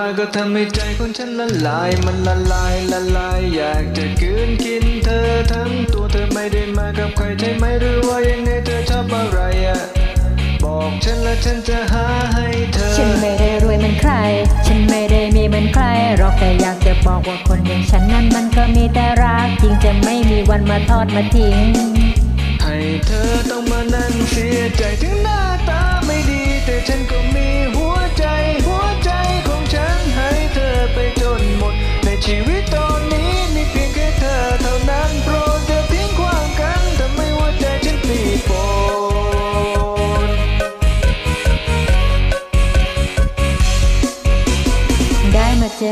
อเดินเข้ามาก็ทำให้ใจของฉันละลาย มันละลายละลาย อยากจะกืนกินเธอทั้งตัวเธอไม่ได้มากับใครใช่ไหมหรือว่ายังไงเธอชอบอะไรอะบอกฉันและฉันจะหาให้เธอ ฉันไม่ได้รวยเหมือนใคร ฉันไม่ได้มีเหมือนใครหรอกแต่อยากจะบอกว่าคนอย่างฉันนั้นมันก็มีแต่รักจริงจะไม่มีวันมาทอดมาทิ้ง ให้เธอต้องมานั่งเสียใจ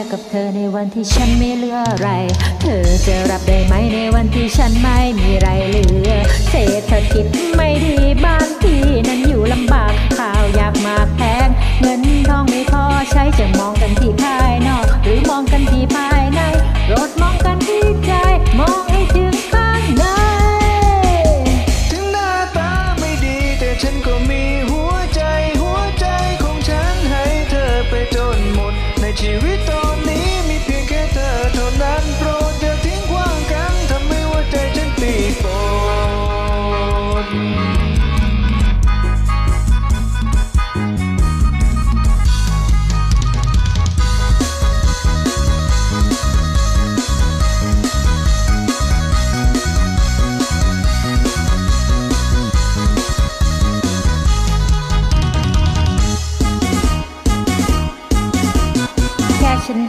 อกับเธอในวันที่ฉันไม่เหลืออะไร เธอจะรับได้ไหมในวันที่ฉันไม่มีไรเหลือ เศรษฐกิจไม่ดีบ้านที่นั้นอยู่ลำบากข้าวยากมากแพง เงินทองไม่พอใช้จะมองกันที่ภา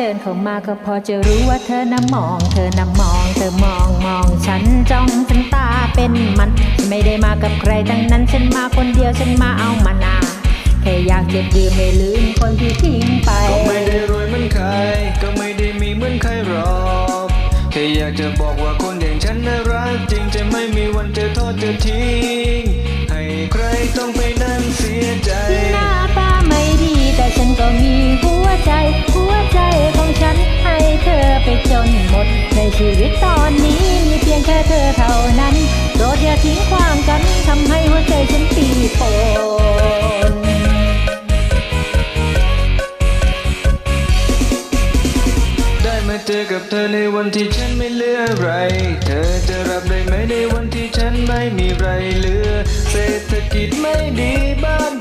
ดินเข้ามาก็พอจะรู้ว่าเธอน่ะมอง เธอน่ะมอง เธอมองมองฉันจ้องฉันตาเป็นมันฉันไม่ได้มากับใครทั้งนั้นฉันมาคนเดียวฉันมาเอามานาแค่อยากจะดื่มไม่ลืมคนที่ทิ้งไป ก็ไม่ได้รวยเหมือนใคร ก็ไม่ได้มีเหมือนใครหรอกแค่อยากจะบอกว่าคนอย่างฉันน่ารักจริงจะไม่มีวันจะทอดจะทิ้ง ในวันที่ฉันไม่เหลืออะไร เธอจะรับได้ไหมในวันที่ฉันไม่มีไรเหลือ เศรษฐกิจไม่ดีบ้าน